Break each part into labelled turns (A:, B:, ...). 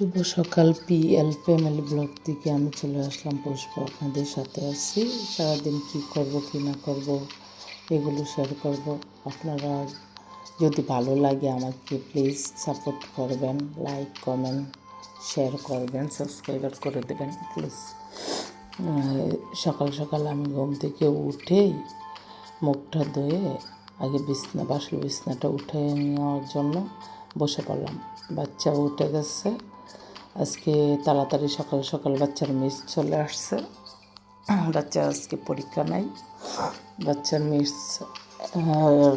A: শুভ সকাল PL family blog থেকে আমি চলে আসলাম, পুষ্প আপনাদের সাথে আছি। সারাদিন কি করব, কি না করব, এগুলো শেয়ার করব। আপনারা যদি ভালো লাগে আমাকে প্লিজ সাপোর্ট করবেন লাইক কমেন্ট শেয়ার করবেন সাবস্ক্রাইবার করে দেবেন প্লিজ সকাল সকাল আমি ঘুম থেকে উঠেই মুখটা ধুয়ে আগে বিছনা বাসল বিছনাটা উঠে নেওয়ার জন্য বসে পড়লাম। বাচ্চা উঠে গেছে আজকে তাড়াতাড়ি সকাল সকাল বাচ্চার মিস চলে আসছে। বাচ্চা আজকে পরীক্ষা নাই। বাচ্চার মিস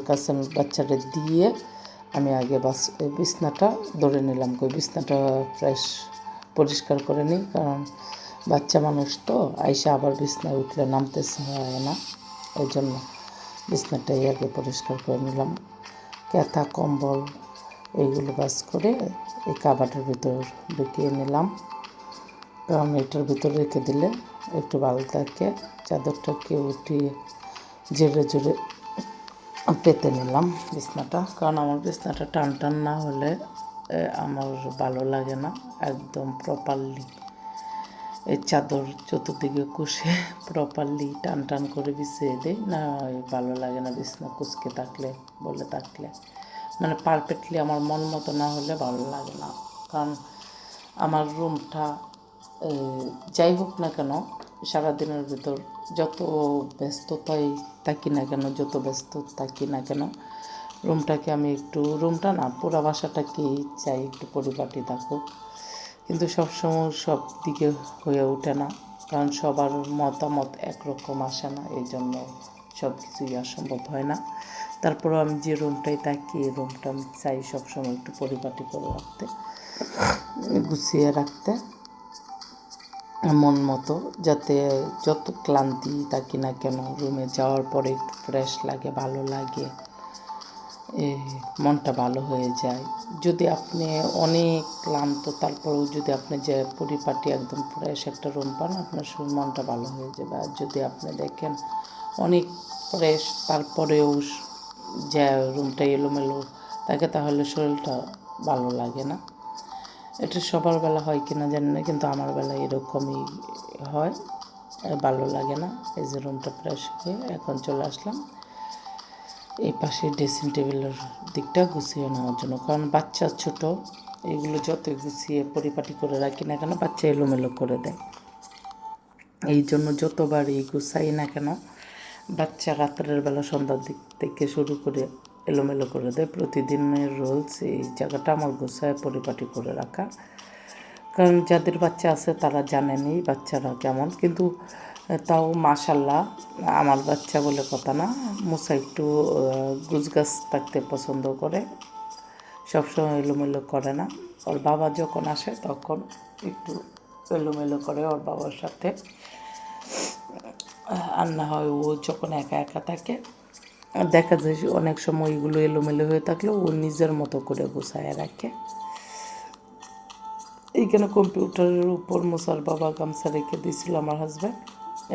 A: কাছে বাচ্চাটা দিয়ে আমি আগে বাস বিছনাটা ধরে নিলাম। কই বিছনাটা ফ্রেশ পরিষ্কার করে নিই, কারণ বাচ্চা মানুষ তো, আইসা আবার বিছনায় উঠলে নামতে হয় না। ওই জন্য বিছনাটাই আগে পরিষ্কার করে নিলাম। ক্যাথা কম্বল এইগুলো বাস করে এই কাবাটের ভিতর ঢুকিয়ে নিলাম। কারণ এটার ভিতর রেখে দিলে একটু ভালো থাকে। চাদরটাকে উঠিয়ে জেরে জোরে পেতে নিলাম বিছনাটা। কারণ আমার বিছনাটা টান টান না হলে আমার ভালো লাগে না একদম প্রপারলি এই চাদর চতুর্দিকে কুষে প্রপারলি টান টান করে বিছিয়ে দিই। না, ভালো লাগে না বিছনা কুচকে থাকলে, বলে থাকলে। মানে পারফেক্টলি আমার মন মতো না হলে ভালো লাগে না। কারণ আমার রুমটা যাই হোক না কেন, সারাদিনের ভিতর যত ব্যস্ততাই থাকি না কেন, যত ব্যস্ত থাকি না কেন রুমটাকে আমি একটু রুমটা না, পুরো বাসাটাকেই চাই একটু পরিপাটি থাকুক। কিন্তু সবসময় সব দিকে হয়ে ওঠে না, কারণ সবার মতামত একরকম আসে না, এই জন্য সব কিছুই অসম্ভব হয় না। তারপরও আমি যে রুমটাই থাকি, এই রুমটা আমি চাই সবসময় একটু পরিপাটি করে রাখতে, গুছিয়ে রাখতে। মন মতো যাতে যত ক্লান্তি থাকি না কেন রুমে যাওয়ার পরে একটু ফ্রেশ লাগে, ভালো লাগে, এ, মনটা ভালো হয়ে যায়। যদি আপনি অনেক ক্লান্ত, তারপরেও যদি আপনি যে পরিপাটি একদম ফ্রেশ একটা রুম পান, আপনার মনটা ভালো হয়ে যাবে। আর যদি আপনি দেখেন অনেক ফ্রেশ তারপরেও যে রুমটা এলোমেলো থাকে তাহলে শরীরটা ভালো লাগে না। এটা সবার বেলা হয় কিনা জানি না, কিন্তু আমার বেলা এরকমই হয় ভালো লাগে না। এই যে রুমটা ফ্রেশ হয়ে এখন চলে আসলাম। এই পাশে ড্রেসিং টেবিলের দিকটা গুছিয়ে নেওয়ার জন্য, কারণ বাচ্চা ছোট, এগুলো যত গুছিয়ে পরিপাটি করে রাখি না কেন, বাচ্চা এলোমেলো করে দেয়। এই জন্য যতবার এই গুছাই না কেন বাচ্চা রাত্রের বেলা সন্ধ্যার দিক থেকে শুরু করে এলোমেলো করে দেয়। প্রতিদিনের রোলস, এই জায়গাটা আমার গোছায় পরিপাটি করে রাখা। কারণ যাদের বাচ্চা আছে তারা জানেনি বাচ্চারা কেমন। কিন্তু তাও মাশাল্লাহ আমার বাচ্চা বলে কথা না। মুসা একটু গুছগাছ থাকতে পছন্দ করে। সবসময় এলোমেলো করে না। ওর বাবা যখন আসে তখন একটু এলোমেলো করে ওর বাবার সাথে। আর না হয় ও যখন একা একা থাকে, আর দেখা যায় অনেক সময় এগুলো এলোমেলো হয়ে থাকলেও ও নিজের মতো করে গোছায় রাখে। এইখানে কম্পিউটারের উপর মোসার বাবা গামছা রেখে দিয়েছিল আমার হাজব্যান্ড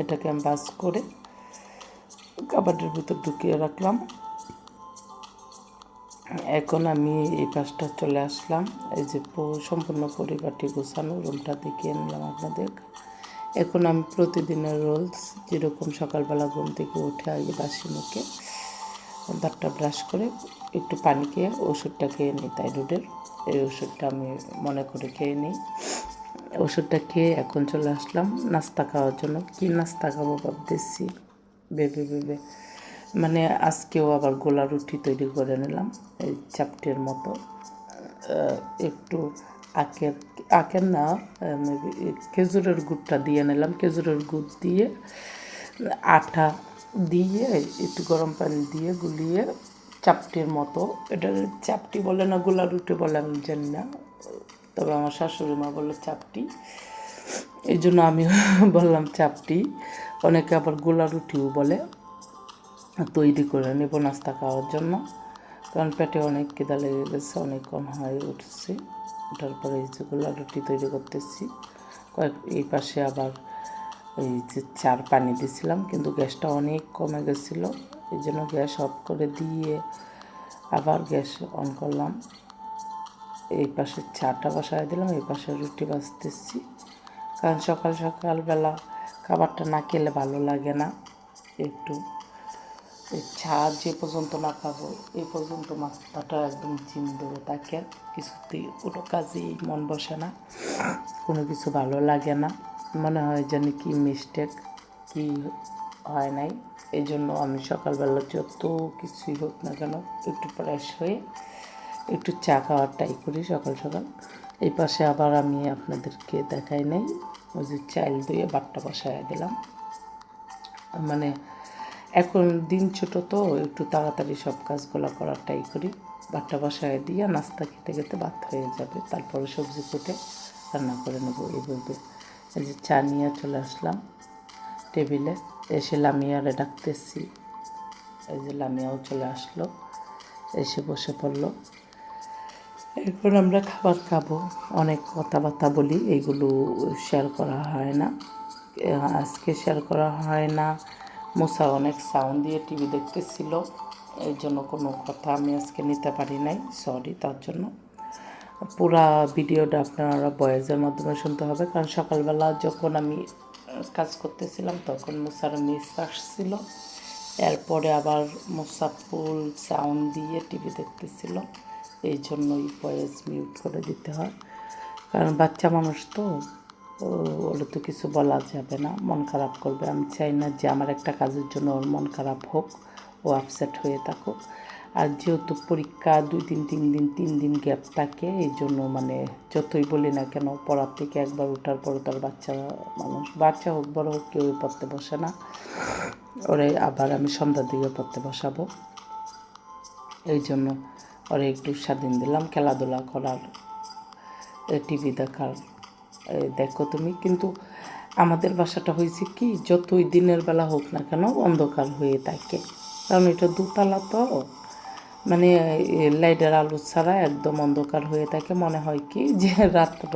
A: এটাকে আমি বাস করে কাবাডের ভিতর ঢুকিয়ে রাখলাম। এখন আমি এই পাশটা চলে আসলাম, এই যে সম্পূর্ণ পরিবারটি গোছানো রুমটা দেখিয়ে নিলাম আপনাদের এখন আমি প্রতিদিনের রোলস, যেরকম সকালবেলা ঘুম থেকে উঠে আগে বাসি মুখে দাঁতটা ব্রাশ করে একটু পানি খেয়ে ওষুধটা খেয়ে নিই থাইরয়েডের। এই ওষুধটা আমি মনে করে খেয়ে নিই। ওষুধটা খেয়ে এখন চলে আসলাম নাস্তা খাওয়ার জন্য। কী নাস্তা খাব ভাবতেছি। ভেবে ভেবে। মানে আজকেও আবার গোলা রুটি তৈরি করে নিলাম, এই চাপটির মতো। একটু আখের আখের না খেজুরের গুড়টা দিয়ে নিলাম, খেজুরের গুড় দিয়ে আটা দিয়ে, একটু গরম পানি দিয়ে গুলিয়ে চাপটির মতো, এটা চাপটি বলে না গোলা রুটি বলে আমি জানি না, তবে আমার শাশুড়ি মা বলল চাপটি। এই জন্য আমি বললাম চাপটি, অনেকে আবার গোলা রুটিও বলে, তৈরি করে নেব নাস্তা খাওয়ার জন্য, কারণ পেটে অনেক কেদা লেগে গেছে, অনেক কম হয়ে উঠছে। ওঠার পরে এই যে গোলা রুটি তৈরি করতেছি। কয়েক, এই পাশে আবার এই যে চার পানি দিছিলাম, কিন্তু গ্যাসটা অনেক কমে গেছিল। এই জন্য গ্যাস অফ করে দিয়ে আবার গ্যাস অন করলাম। এই পাশে চাটা বসায় দিলাম, এই পাশে রুটি বাজতেছি কারণ সকাল সকালবেলা খাবারটা না খেলে ভালো লাগে না, একটু চা যে পর্যন্ত না খাব এই পর্যন্ত মাথাটা একদম জিম দেবে তাকে। কিছুতেই কোনো কাজেই মন বসে না, কোনো কিছু ভালো লাগে না। মনে হয় যেন কি মিস্টেক কি হয় নাই। এই জন্য আমি সকালবেলা যত কিছুই হোক না কেন একটু ফ্রেশ হয়ে একটু চা খাওয়ার ট্রাই করি সকাল সকাল। এই পাশে আবার আমি আপনাদেরকে দেখাই নাই, ওই যে চাইল দিয়ে বাট্টা বসায় দিলাম। মানে এখন দিন ছোট তো, একটু তাড়াতাড়ি সব কাজগুলো করার করি। বাট্টা বসায় দিয়ে নাস্তা খেতে খেতে ভাত হয়ে যাবে। তারপরে সবজি কুটে রান্না করে নেব এইভাবে এই যে চা নিয়ে চলে আসলাম টেবিলে। এসে লামিয়ারে ডাকতেছি। এই যে লামিয়াও চলে আসলো। এসে বসে পড়ল। এরপর আমরা খাবার খাব। অনেক কথাবার্তা বলি এইগুলো শেয়ার করা হয় না। আজকে শেয়ার করা হয় না। মুসা অনেক সাউন্ড দিয়ে টিভি দেখতেছিল। এই জন্য কোনো কথা আমি আজকে নিতে পারি নাই সরি তার জন্য। পুরা ভিডিওটা আপনারা বয়েজের মাধ্যমে শুনতে হবে, কারণ সকালবেলা যখন আমি কাজ করতেছিলাম, তখন মুসার মিস আসছিল। এরপরে আবার মুসা ফুল সাউন্ড দিয়ে টিভি দেখতেছিল। এই জন্যই ভয়েস মিউট করে দিতে হয়। কারণ বাচ্চা মানুষ তো। ও ওটা তো কিছু বলা যাবে না, মন খারাপ করবে। আমি চাই না যে আমার একটা কাজের জন্য ওর মন খারাপ হোক, ও আপসেট হয়ে থাকুক। আর যেহেতু পরীক্ষা দুই দিন, তিন দিন তিন দিন গ্যাপ থাকে, এই জন্য মানে যতই বলি না কেন, পড়ার থেকে একবার ওঠার পরে তার বাচ্চা মানুষ, বাচ্চা হোক, বড় হোক, কেউই পড়তে বসে না। ওরে আবার আমি সন্ধ্যার দিকে পড়তে বসাবো। এই জন্য ওরে একটু স্বাধীন দিলাম, খেলাধুলা করার টিভি দেখার। দেখো তুমি, কিন্তু আমাদের বাসাটা হয়েছে কি, যতই দিনের বেলা হোক না কেন অন্ধকার হয়ে থাকে। কারণ এটা দুতলা তো। মানে লাইটের আলো ছাড়া একদম অন্ধকার হয়ে থাকে। মনে হয় কি যে রাত্র।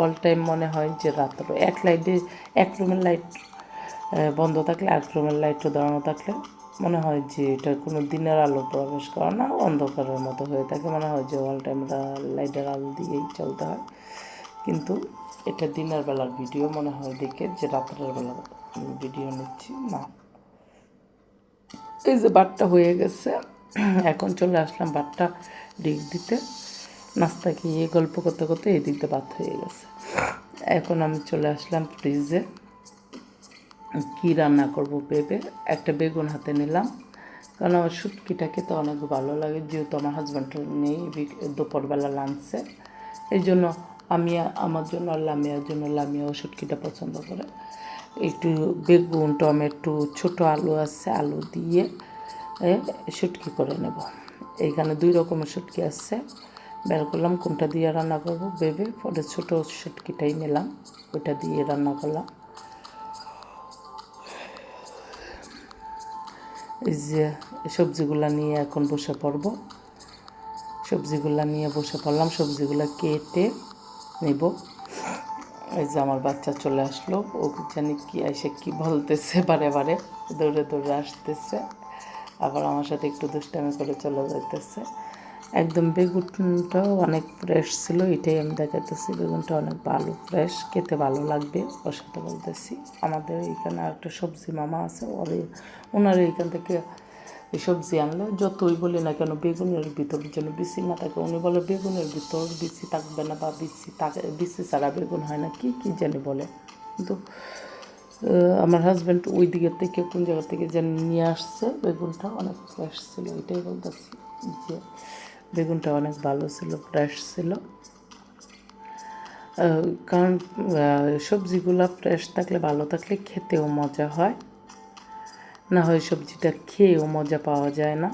A: অল টাইম মনে হয় যে রাত্র। এক লাইটে, এক রুমের লাইট বন্ধ থাকলে এক রুমের লাইটও দাঁড়ানো থাকলে মনে হয় যে এটা কোনো দিনের আলো প্রবেশ করে না, অন্ধকারের মতো হয়ে থাকে। মনে হয় যে অল টাইম লাইটের আলো দিয়েই চলতে হয়। কিন্তু এটা দিনের বেলার ভিডিও মনে হয় দেখে যে রাত্রের বেলার ভিডিও নিচ্ছি। না। এই যে বাটটা হয়ে গেছে। এখন চলে আসলাম বাটটা ডিগ দিতে। নাস্তা খেয়ে গল্প করতে করতে এই দিক দিয়ে ভাত হয়ে গেছে। এখন আমি চলে আসলাম ফ্রিজে কী রান্না করব ভেবে একটা বেগুন হাতে নিলাম। কারণ আমার শুটকিটা খেতে অনেক ভালো লাগে, যেহেতু আমার হাজব্যান্ড নেই, দুপুরবেলা লাঞ্চে এই জন্য আমি আমার জন্য আর লামিয়ার জন্য লামিয়াও শুটকিটা পছন্দ করে। একটু বেগুন, টমেটো, ছোট আলু আছে, আলু দিয়ে শুটকি করে নেব। এইখানে দুই রকমের শুটকি আছে। বের করলাম, কোনটা দিয়ে রান্না করব ভেবে পরে ছোটো শুটকিটাই নিলাম, ওইটা দিয়ে রান্না করলাম। এই যে সবজিগুলা নিয়ে এখন বসে পড়ব। সবজিগুলা নিয়ে বসে পড়লাম, সবজিগুলা কেটে নেব। এই যে আমার বাচ্চা চলে আসলো, ও জানি কি এসে কি বলতেছে বারে বারে, দৌড়ে দৌড়ে আসতেছে। আবার আমার সাথে একটু দুষ্টামি করে চলে যাইতেছে। একদম বেগুনটাও অনেক ফ্রেশ ছিল, এটাই আমি দেখাতেছি বেগুনটা অনেক ভালো ফ্রেশ খেতে ভালো লাগবে, ওর সাথে বলতেছি। আমাদের এইখানে একটা সবজি মামা আছে ওর ওনার এইখান থেকে এই সবজি আনলে যতই বলি না কেন, বেগুনের ভিতর যেন বিচি না থাকে। উনি বলে, বেগুনের ভিতর বিচি থাকবে না বা বিচি থাকে, বিচি ছাড়া বেগুন হয় না। কি কি জানি বলে। কিন্তু আমার হাজব্যান্ড ওই দিকের থেকে, কোন জায়গা থেকে যেন নিয়ে আসছে, বেগুনটা অনেক ফ্রেশ ছিল। এটাই বলতেছি যে, বেগুনটা অনেক ভালো ছিল ফ্রেশ ছিল। কারণ সবজিগুলো ফ্রেশ থাকলে, ভালো থাকলে খেতেও মজা হয়। না হয় সবজিটা খেয়েও মজা পাওয়া যায় না।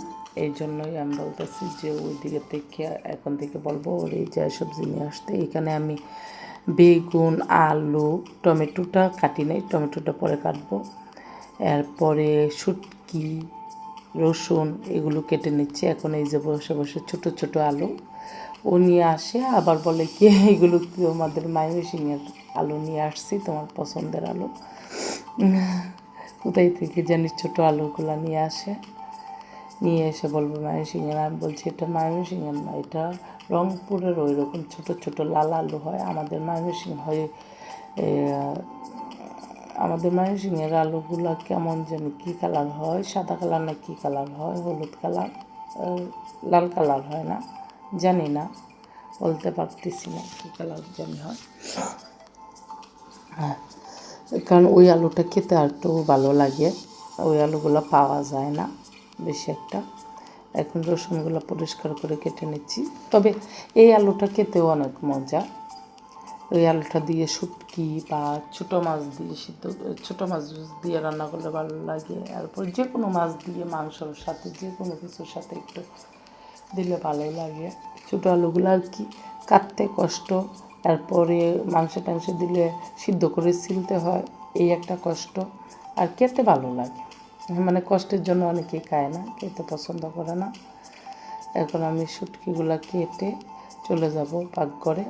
A: এই জন্যই আমি বলতেছি যে ওই দিকে থেকে এখন থেকে বলব, ওর এই যা সবজি নিয়ে আসতে, এখানে আমি বেগুন, আলু, টমেটোটা কাটি নাই, টমেটোটা পরে কাটবো। এরপরে শুটকি, রসুন এগুলো কেটে নিচ্ছি। এখন এই যে বসে বসে ছোট ছোট আলু, ও নিয়ে আসে। আবার বলে কি, এগুলো তোমাদের মাইমেসিংয়ের আলু নিয়ে আসছি, তোমার পছন্দের আলু। কোথায় থেকে জানি ছোটো আলুগুলো নিয়ে আসে? নিয়ে এসে বলব মায়ের সিংহের আমি বলছি, এটা মায়ের সিংহের না, এটা রংপুরের ওই রকম ছোটো ছোটো লাল আলু হয়। আমাদের ময়মনসিংহ হয় আমাদের ময়মনসিংহের আলুগুলো কেমন যেন কী কালার হয়? সাদা কালার না কী কালার হয়? হলুদ কালার? লাল কালার হয় না? জানি না। বলতে পারতেছি না কী কালার জানি হয়। হ্যাঁ। কারণ ওই আলুটা খেতে আর একটু ভালো লাগে। ওই আলুগুলো পাওয়া যায় না বেশি একটা। এখন রসুনগুলো পরিষ্কার করে কেটে নিচ্ছি। তবে এই আলুটা খেতেও অনেক মজা। ওই আলুটা দিয়ে শুটকি বা ছোটো মাছ দিয়ে সিদ্ধ, ছোটো মাছ দিয়ে রান্না করলে ভালো লাগে। তারপর যে কোনো মাছ দিয়ে মাংসর সাথে যে কোনো কিছুর সাথে একটু দিলে ভালোই লাগে। ছোটো আলুগুলো আর কি কাটতে কষ্ট। তারপরে মাংস টাংস দিলে সিদ্ধ করে ছিলতে হয়, এই একটা কষ্ট। আর খেতে ভালো লাগে। মানে কষ্টের জন্য অনেকেই খায় না, খেতে পছন্দ করে না। এখন আমি শুটকিগুলো কেটে চলে যাব পাকঘরে।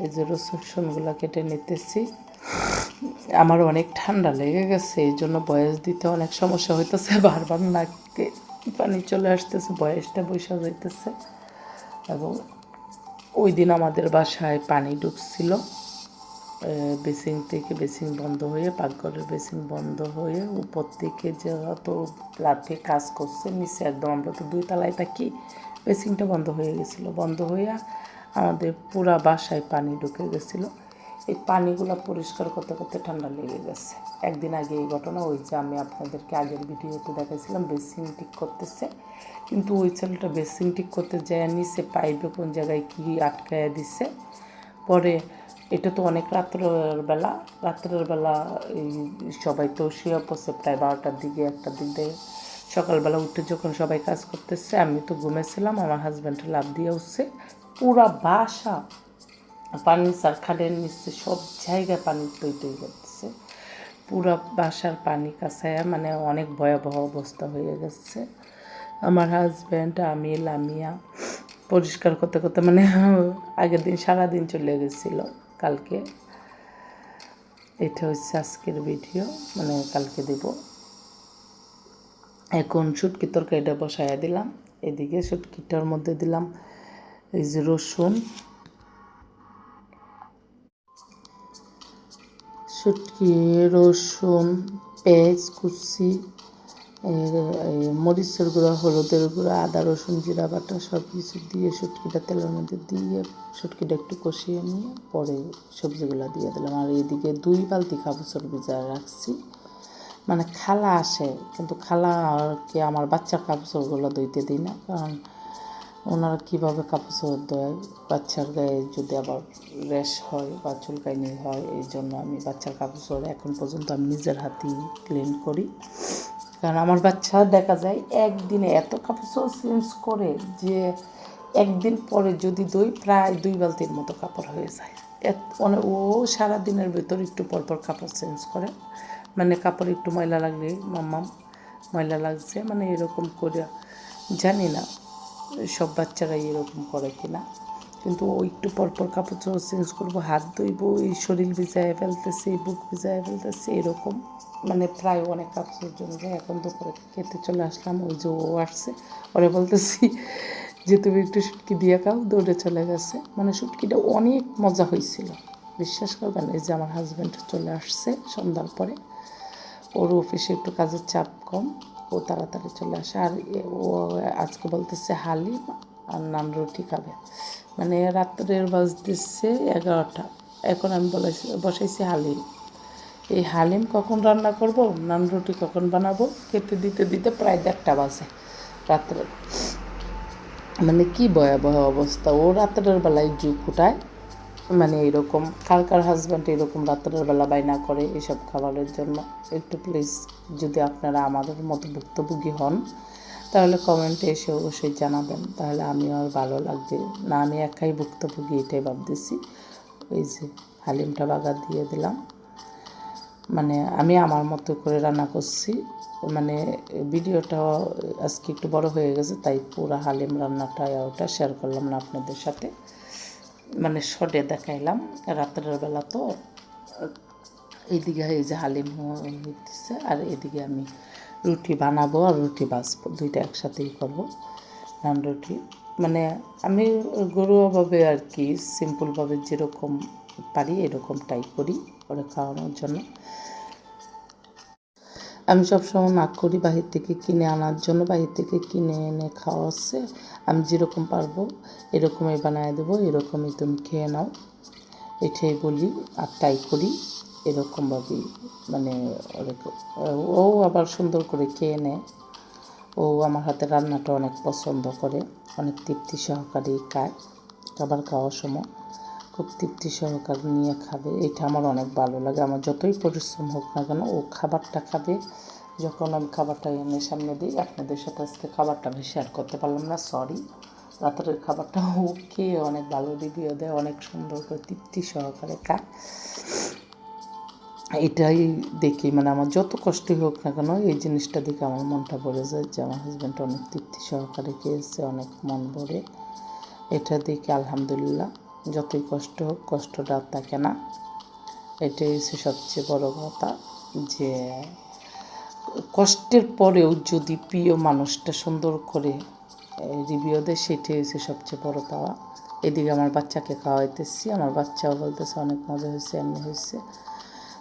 A: এই যে রসুনগুলো কেটে নিতেছি। আমার অনেক ঠান্ডা লেগে গেছে, এই জন্য বয়স দিতে অনেক সমস্যা হইতেছে। বারবার নাকে পানি চলে আসতেছে, বয়সটা বৈশা যাইতেছে। এবং ওই দিন আমাদের বাসায় পানি ঢুকছিল। বেসিং থেকে বেসিং বন্ধ হয়ে, পাকঘরের বেসিং বন্ধ হয়ে, উপর থেকে যেহেতু লাথে কাজ করছে, নিচে একদম আমরা তো দুই তলায় থাকি বেসিংটা বন্ধ হয়ে গেছিল। বন্ধ হয়ে আমাদের পুরা বাসায় পানি ঢুকে গেছিল। এই পানিগুলো পরিষ্কার করতে করতে ঠান্ডা লেগে গেছে। একদিন আগে এই ঘটনা, ওই যে আমি আপনাদেরকে আগের ভিডিওতে দেখাইছিলাম বেসিং ঠিক করতেছে। কিন্তু ওই ছেলেটা বেসিং ঠিক করতে যায় নিচে পাইপে কোন জায়গায় কী আটকায় দিছে। পরে এটা তো অনেক রাত্রের বেলা রাত্রের বেলা এই সবাই তো শুয়ে পড়ছে প্রায় বারোটার দিকে, একটার দিক। সকালবেলা উঠে যখন সবাই কাজ করতেছে, আমি তো ঘুমেছিলাম আমার হাজব্যান্ড লাভ দিয়ে উঠছে। পুরা বাসা পানি সার খাটের নিচে, সব জায়গায় পানি তৈ তৈ করতেছে পুরা বাসার পানি কাছায় মানে অনেক ভয়াবহ অবস্থা হয়ে গেছে। আমার হাজব্যান্ড আমি, লামিয়া, পরিষ্কার করতে করতে মানে আগের দিন সারাদিন চলে গেছিল, কালকে। এটা হচ্ছে আজকের ভিডিও মানে কালকে দেব। এখন শুটকি তরকারিটা বসাইয়া দিলাম, এদিকে শুটকিটার মধ্যে দিলাম এই যে রসুন। শুটকি, রসুন, পেঁয়াজ কুচি মরিচের গুঁড়া, হলুদের গুঁড়া, আদা, রসুন, জিরা বাটা সব কিছু দিয়ে শুটকিটা তেলের মধ্যে দিয়ে শুটকিটা একটু কষিয়ে নিয়ে পরে সবজিগুলো দিয়ে দিলাম। আর এদিকে দুই বালতি কাপড় ভিজা রাখছি। মানে খালা আসে, কিন্তু খালাকে আমার বাচ্চার কাপড়গুলো ধুইতে দিই না, কারণ ওনারা কীভাবে কাপড় দেয়? বাচ্চার গায়ে যদি আবার র্যাশ হয় বা চুলকাইনি হয়, এই জন্য আমি বাচ্চার কাপড় এখন পর্যন্ত আমি নিজের হাতেই ক্লিন করি। কারণ আমার বাচ্চা দেখা যায় একদিনে এত কাপড় চেঞ্জ করে যে একদিন পরে যদি দই, প্রায় দুই বালতির মতো কাপড় হয়ে যায়। এত মানে ও সারাদিনের ভেতর একটু পরপর কাপড় চেঞ্জ করে। মানে কাপড় একটু ময়লা লাগলে মাম্মাম, ময়লা লাগছে মানে এরকম করে। জানি না, সব বাচ্চারাই এরকম করে কিনা। কিন্তু একটু পরপর কাপড় চোপড় চেঞ্জ করব, হাত ধুইবো, এই শরীর ভিজায় ফেলতেছে, বুক ভিজায় ফেলতেছে, এরকম। মানে প্রায় অনেক কাপড়ের জন্য যায়। এখন দুপুরে খেতে চলে আসলাম, ওই যে ও আসছে। ওরে বলতেছি, যে তুমি একটু সুটকি দিয়ে খাও, দৌড়ে চলে গেছে। মানে শুটকিটা অনেক মজা হয়েছিল। বিশ্বাস করবেন, এই যে আমার হাজব্যান্ড চলে আসছে সন্ধ্যার পরে। ওর অফিসে একটু কাজের চাপ কম, ও তাড়াতাড়ি চলে আসে। আর ও আজকে বলতেছে হালিম আর নান রুটি খাবে। মানে রাত্রের দিচ্ছে এগারোটা। এখন আমি বলেছি, বসাইছি হালিম। এই হালিম কখন রান্না করব নান রুটি কখন বানাবো, খেতে দিতে দিতে প্রায় দেড়টা বাজে রাত্রে। মানে কি ভয়াবহ অবস্থা। ও রাত্রের বেলায় জু ফুটায় মানে এরকম কার কার হাজব্যান্ড এরকম রাত্রের বেলা বাইনা করে এসব খাবারের জন্য। একটু প্লিজ যদি আপনারা আমাদের মতো ভুক্তভোগী হন তাহলে কমেন্টে এসে অবশ্যই জানাবেন। তাহলে আমিও আর ভালো লাগছে না। আমি একাই ভুক্তভোগী এটাই ভাবতেছি। ওই যে হালিমটা বাগা দিয়ে দিলাম। মানে আমি আমার মতো করে রান্না করছি। মানে ভিডিওটা আজকে একটু বড় হয়ে গেছে, তাই পুরো হালিম রান্নাটা, ওটা শেয়ার করলাম না আপনাদের সাথে। মানে শর্টে দেখাইলাম। রাত্রের বেলা তো, এইদিকে এই যে হালিম হইতেছে, আর এদিকে আমি রুটি বানাবো আর রুটি বাঁচবো দুইটা একসাথেই করব। নান রুটি। মানে আমি ঘরোয়াভাবে আর কি সিম্পলভাবে যেরকম পারি এরকমটাই করি ওরা খাওয়ানোর জন্য। আমি সবসময় না করি বাহির থেকে কিনে আনার জন্য। বাহির থেকে কিনে এনে খাওয়া খাওয়াচ্ছে আমি যেরকম পারব এরকমই বানায় দেবো, এরকমই তুমি খেয়ে নাও। এটাই বলি আর তাই করি। এরকমভাবেই মানে ও আবার সুন্দর করে খেয়ে নেয়। ও আমার হাতে রান্নাটা অনেক পছন্দ করে, অনেক তৃপ্তি সহকারে খায়, খাবার খাওয়ার সময়। খুব তৃপ্তি সহকারে নিয়ে খাবে, এটা আমার অনেক ভালো লাগে। আমার যতই পরিশ্রম হোক না কেন, ও খাবারটা খাবে। যখন আমি খাবারটা এনে সামনে দিই, আপনাদের সাথে আজকে খাবারটা আমি শেয়ার করতে পারলাম না সরি রাতের খাবারটা ও খেয়ে অনেক ভালো রিভিউ দেয়, অনেক সুন্দর করে তৃপ্তি সহকারে খায়। এটাই দেখি মানে আমার যত কষ্টই হোক না কেন, এই জিনিসটা দেখে আমার মনটা ভরে যায় যে আমার হাজব্যান্ড অনেক তৃপ্তি সহকারে খেয়েছে, অনেক মন ভরে। এটা দেখে আলহামদুলিল্লাহ, যতই কষ্ট হোক, কষ্টটা থাকে না। এটাই হচ্ছে সবচেয়ে বড় কথা যে কষ্টের পরেও যদি প্রিয় মানুষটা সুন্দর করে রিভিউ দেয়, সেটাই হচ্ছে সবচেয়ে বড় পাওয়া। এদিকে আমার বাচ্চাকে খাওয়াইতেছি, আমার বাচ্চাও বলতেছে অনেক মজা হয়েছে, এমনি হয়েছে।